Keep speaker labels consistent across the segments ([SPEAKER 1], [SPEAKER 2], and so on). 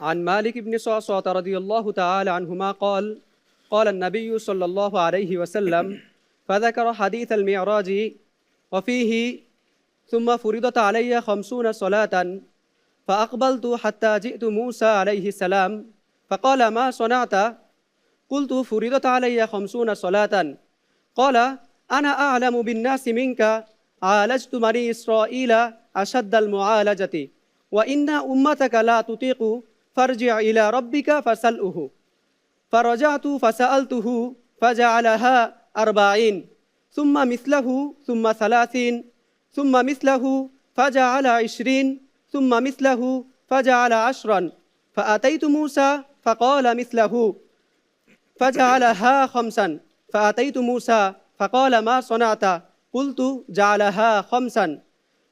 [SPEAKER 1] عن مالك بن صعصعة رضي الله تعالى عنهما قال قال النبي صلى الله عليه وسلم فذكر حديث المعراج وفيه ثم فرضت علي خمسون صلاة فأقبلت حتى جئت موسى عليه السلام فقال ما صنعت؟ قلت فرضت علي خمسون صلاة. قال أنا أعلم بالناس منك عالجت بني إسرائيل أشد المعالجة وإن أمتك لا تطيق فارجع إلى ربك فسأله فرجعت فسألته فجعلها أربعين ثم مثله ثم ثلاثين ثم مثله فجعل عشرين ثم مثله فجعل عشرا. فأتيت موسى فقال مثله فجعلها خمسا. فأتيت موسى فقال ما صنعت؟ قلت جعلها خمسا.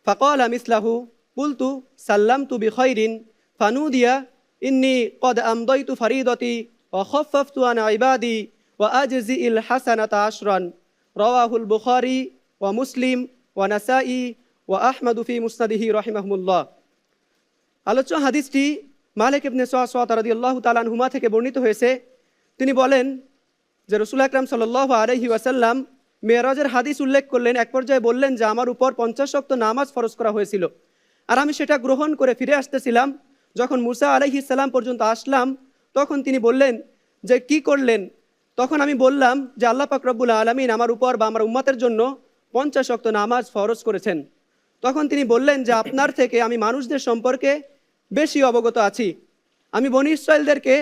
[SPEAKER 1] فقال مثله قلت سلمت بخير فنودي ইন্নি কদ আমদইতু ফরিদতি ও খফফতু আন ইবাদি ও আজজি ইল হাসানাত আশরন। রওয়াহুল বুখারি ও মুসলিম ও নাসাই ও আহমদুফি মুস্তাদিহি রহিমাহমুল্লাহ। আলোচ্য হাদিসটি মালিক ইবনে সোয়াসরদি আল্লাহ তালান হুমা থেকে বর্ণিত হয়েছে। তিনি বলেন যে রসুল আকরাম সাল আলহি ওয়াসাল্লাম মেয়রাজের হাদিস উল্লেখ করলেন, এক পর্যায়ে বললেন যে আমার উপর পঞ্চাশ শক্ত নামাজ ফরজ করা হয়েছিল। আর আমি সেটা গ্রহণ করে ফিরে আসতেছিলাম যখন মুসা আলহি ইসাল্লাম পর্যন্ত আসলাম, তখন তিনি বললেন যে, কি করলেন? তখন আমি বললাম যে, আল্লাহ পাক রব্বুল আলমিন আমার উপর বা আমার উম্মাতের জন্য পঞ্চাশ শক্ত নামাজ ফরজ করেছেন। তখন তিনি বললেন যে, আপনার থেকে আমি মানুষদের সম্পর্কে বেশি অবগত আছি। আমি বনি ইসরায়েলদেরকে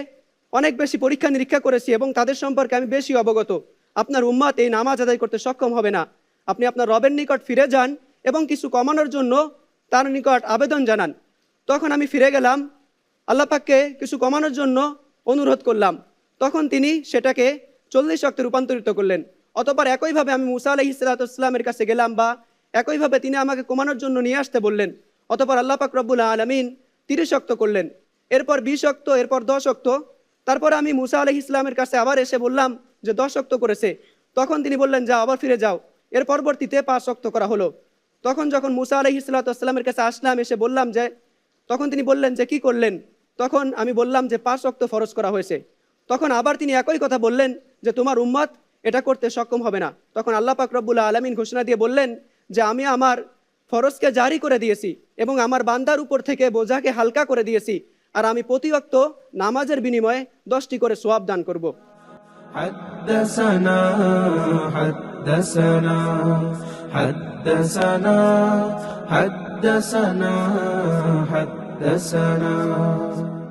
[SPEAKER 1] অনেক বেশি পরীক্ষা নিরীক্ষা করেছি এবং তাদের সম্পর্কে আমি বেশি অবগত। আপনার উম্মাত এই নামাজ আদায় করতে সক্ষম হবে না। আপনি আপনার রবের নিকট ফিরে যান এবং কিছু কমানোর জন্য তার নিকট আবেদন জানান। তখন আমি ফিরে গেলাম আল্লাপাককে কিছু কমানোর জন্য অনুরোধ করলাম। তখন তিনি সেটাকে চল্লিশ শক্তে রূপান্তরিত করলেন। অতপর একইভাবে আমি মুসা আলহ ইসলাতামের কাছে গেলাম বা একইভাবে তিনি আমাকে কমানোর জন্য নিয়ে আসতে বললেন। অতপর আল্লাহ পাক রব্বুল আলমিন তিরিশ শক্ত করলেন। এরপর বিশ শক্ত এরপর দশ শক্ত তারপর আমি মুসা আলহ ইসলামের কাছে আবার এসে বললাম যে দশ শক্ত করেছে। তখন তিনি বললেন যা আবার ফিরে যাও। এর পরবর্তীতে পাঁচ শক্ত করা হলো। তখন যখন মুসা আলহ ইসলাতামের কাছে আসলাম, এসে বললাম যে তখন তিনি বললেন যে কি করলেন তখন আমি বললাম যে পাঁচ শক্ত ফরজ করা হয়েছে তখন আবার তিনি একই কথা বললেন যে তোমার উম্মত এটা করতে সক্ষম হবে না তখন আল্লাহ পাক রব্বুল্লা আলমিন ঘোষণা দিয়ে বললেন যে আমি আমার ফরজকে জারি করে দিয়েছি এবং আমার বান্দার উপর থেকে বোঝাকে হালকা করে দিয়েছি আর আমি প্রতিবক্ত নামাজের বিনিময়ে দশটি করে সোয়াব দান করব
[SPEAKER 2] حدثنا حدثنا حدثنا حدثنا حدثنا.